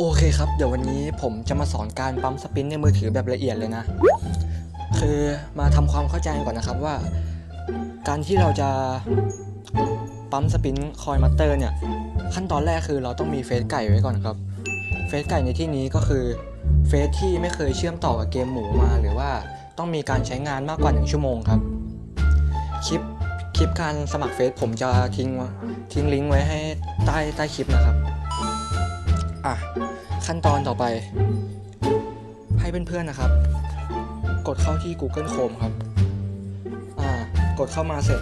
โอเคครับ เดี๋ยววันนี้ผมจะมาสอนการปั๊มสปินในมือถือแบบละเอียดเลยนะ คือมาทำความเข้าใจก่อนนะครับว่า การที่เราจะปั๊มสปินคอยมัตเตอร์เนี่ย ขั้นตอนแรกคือเราต้องมีเฟซไก่ไว้ก่อนครับ เฟซไก่ในที่นี้ก็คือเฟซที่ไม่เคยเชื่อมต่อกับเกมหมูมา หรือว่าต้องมีการใช้งานมากกว่า 1 ชั่วโมงครับ คลิปคลิปการสมัครเฟซผมจะทิ้งทิ้งลิงก์ไว้ให้ใต้ใต้คลิปนะครับ อะ ขั้นตอนต่อไป ให้เพื่อนๆนะครับ กดเข้าที่ Google Chrome ครับ อ่า กดเข้ามาเสร็จ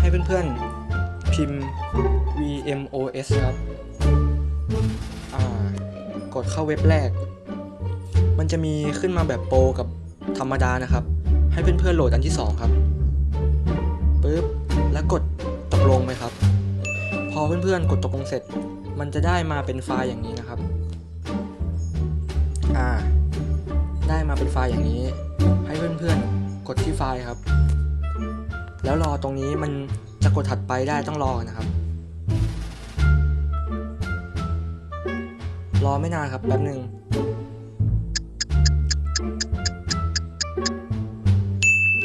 ให้เพื่อนๆ พิมพ์ VMOS ครับ อ่า กดเข้าเว็บแรก มันจะมีขึ้นมาแบบโปรกับธรรมดานะครับ ให้เพื่อนๆโหลดอันที่ 2 ครับปึ๊บแล้วกดตกลงไปครับ อเพื่อนๆกดตกลงเสร็จ มันจะได้มาเป็นไฟล์อย่างนี้นะครับ อ่า ได้มาเป็นไฟล์อย่างนี้ ให้เพื่อนๆกดที่ไฟล์ครับ แล้วรอตรงนี้มันจะกดถัดไปได้ต้องรอนะครับ รอไม่นานครับแป๊บหนึ่ง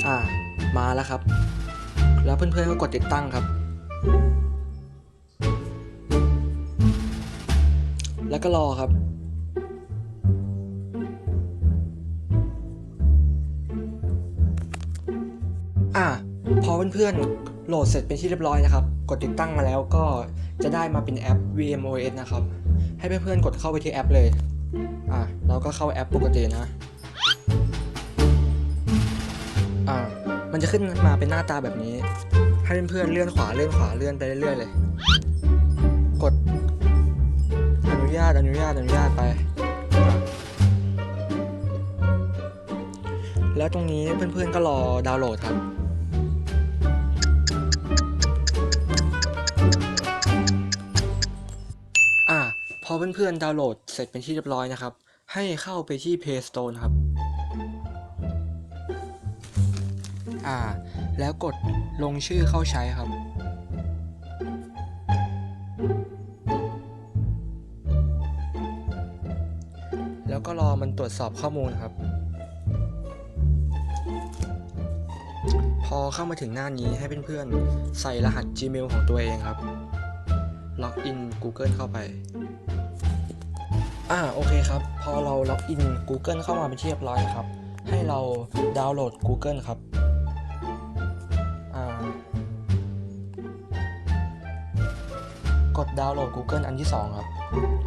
อ่า มาแล้วครับ แล้วเพื่อนๆก็กดติดตั้งครับ แล้วก็รอครับ อะพอเพื่อนๆโหลดเสร็จเป็นที่เรียบร้อยนะครับ กดติดตั้งมาแล้วก็จะได้มาเป็นแอป VMOS นะครับ ให้เพื่อนๆกดเข้าไปที่แอปเลย อะเราก็เข้าแอปปกตินะ อะมันจะขึ้นมาเป็นหน้าตาแบบนี้ ให้เพื่อนๆเลื่อนขวาเลื่อนขวาเลื่อนไปเรื่อยๆเลย ญาตอนุญาตอนุญาตไป แล้วตรงนี้เพื่อนๆก็รอดาวน์โหลดครับอ่าพอเพื่อนๆดาวน์โหลดเสร็จเป็นที่เรียบร้อยนะครับ ให้เข้าไปที่ Play Store นครับอ่า แล้วกดลงชื่อเข้าใช้ครับ แล้วก็รอมันตรวจสอบข้อมูลครับ พอเข้ามาถึงหน้านี้ให้เพื่อนๆใส่รหัส Gmail ของตัวเองครับ ล็อกอิน Google เข้าไปอ่าโอเคครับ พอเราล็อกอิน Google เข้ามาเป็นที่เรียบร้อยนะครับ ให้เราดาวน์โหลด Google ครับอ่ากดดาวน์โหลด Google อันที่ 2 ครับ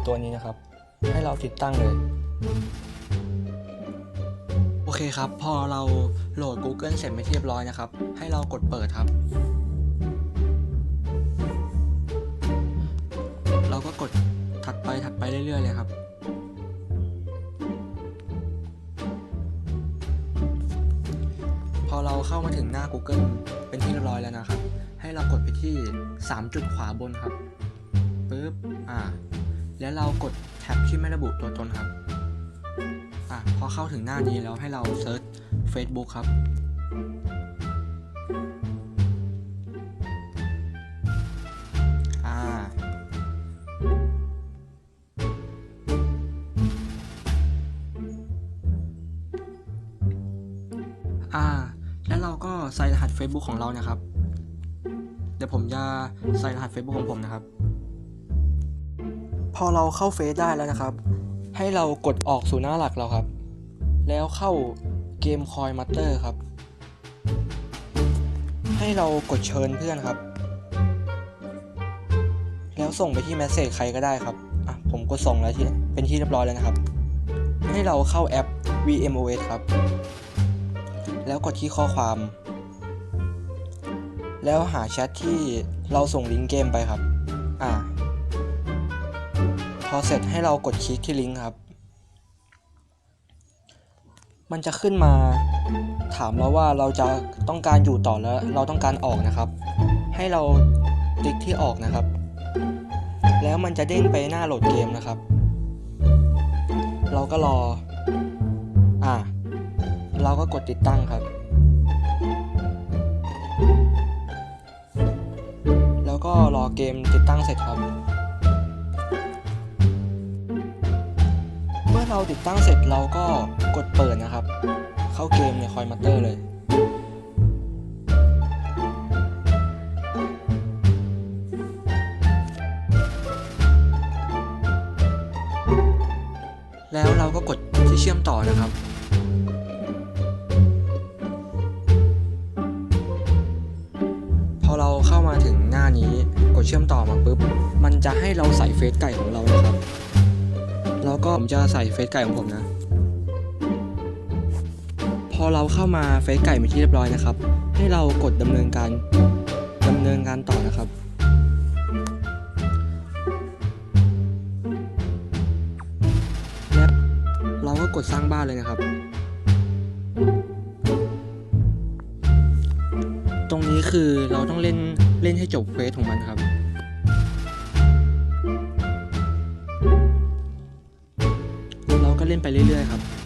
ตัวนี้นะครับ ให้เราติดตั้งเลย โอเคครับ พอเราโหลด Google เสร็จไปเรียบร้อยนะครับ ให้เรากดเปิดครับ เราก็กดถัดไปถัดไปเรื่อยๆเลยครับพอเราเข้ามาถึงหน้า Google เป็นที่เรียบร้อยแล้วนะครับ ให้เรากดไปที่ 3 จุดขวาบนครับปึ๊บ อ่า แล้วเรากดแท็บที่ไม่ระบุตัวตนครับ อะพอเข้าถึงหน้านี้แล้วให้เราเซิร์ช Facebook ครับ อ่า อ่า แล้วเราก็ใส่รหัส Facebook ของเรานะครับ เดี๋ยวผมจะใส่รหัส Facebook ของผมนะครับ พอเราเข้าเฟซได้แล้วนะครับ ให้เรากดออกสู่หน้าหลักเราครับ แล้วเข้าเกมคอยมัตเตอร์ครับ ให้เรากดเชิญเพื่อนครับ แล้วส่งไปที่แมสเซจใครก็ได้ครับอะผมกดส่งแล้วที่เป็นที่เรียบร้อยแล้วนะครับ ให้เราเข้าแอป VMOS ครับ แล้วกดที่ข้อความ แล้วหาแชทที่เราส่งลิงก์เกมไปครับ อ่า อเสร็จให้เรากดคลิกที่ลิงก์ครับ มันจะขึ้นมาถามเราว่าเราจะต้องการอยู่ต่อแล้วเราต้องการออกนะครับ ให้เราติ๊กที่ออกนะครับ แล้วมันจะเด้งไปหน้าโหลดเกมนะครับ เราก็รอ อ่า เราก็กดติดตั้งครับ แล้วก็รอเกมติดตั้งเสร็จครับ เราติดตั้งเสร็จเราก็กดเปิดนะครับ เข้าเกมในคอยมัตเตอร์เลยแล้วเราก็กดที่เชื่อมต่อนะครับ พอเราเข้ามาถึงหน้านี้กดเชื่อมต่อมาปุ๊บ มันจะให้เราใส่เฟซไก่ของเรานะครับ แล้วก็ผมจะใส่เฟซไก่ของผมนะ พอเราเข้ามาเฟซไก่เป็นที่เรียบร้อยนะครับ ให้เรากดดำเนินการดำเนินการต่อนะครับและเราก็กดสร้างบ้านเลยนะครับ ตรงนี้คือเราต้องเล่นเล่นให้จบเควสของมันครับ นไปเรื่อยๆครับ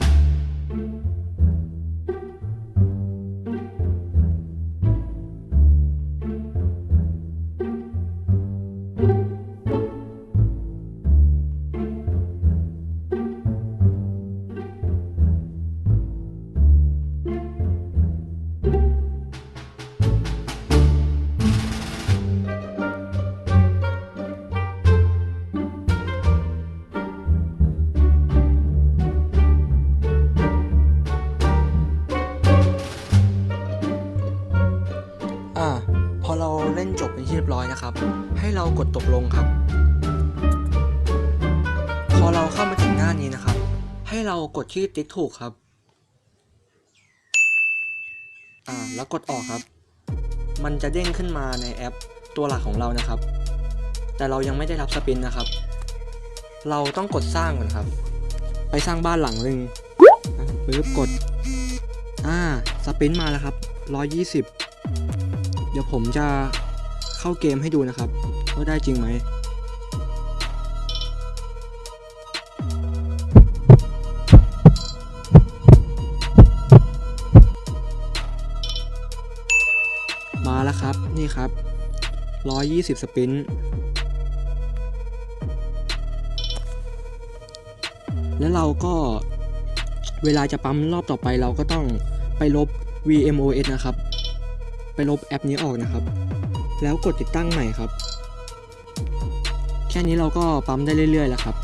เรียบร้อยนะครับ ให้เรากดตกลงครับ พอเราเข้ามาถึงหน้านี้นะครับ ให้เรากดที่ติ๊กถูกครับ อ่า แล้วกดออกครับ มันจะเด้งขึ้นมาในแอปตัวหลักของเรานะครับ แต่เรายังไม่ได้รับสปินนะครับ เราต้องกดสร้างก่อนครับ ไปสร้างบ้านหลังหนึ่งปึ๊บกด อ่า สปินมาแล้วครับ 120 เดี๋ยวผมจะ เข้าเกมให้ดูนะครับว่าได้จริงไหมมาแล้วครับนี่ครับ 120 สปิน แล้วเราก็เวลาจะปั๊มรอบต่อไปเราก็ต้องไปลบ VMOS นะครับ ไปลบแอปนี้ออกนะครับ แล้วกดติดตั้งใหม่ครับ แค่นี้เราก็ปั๊มได้เรื่อยๆแล้วครับ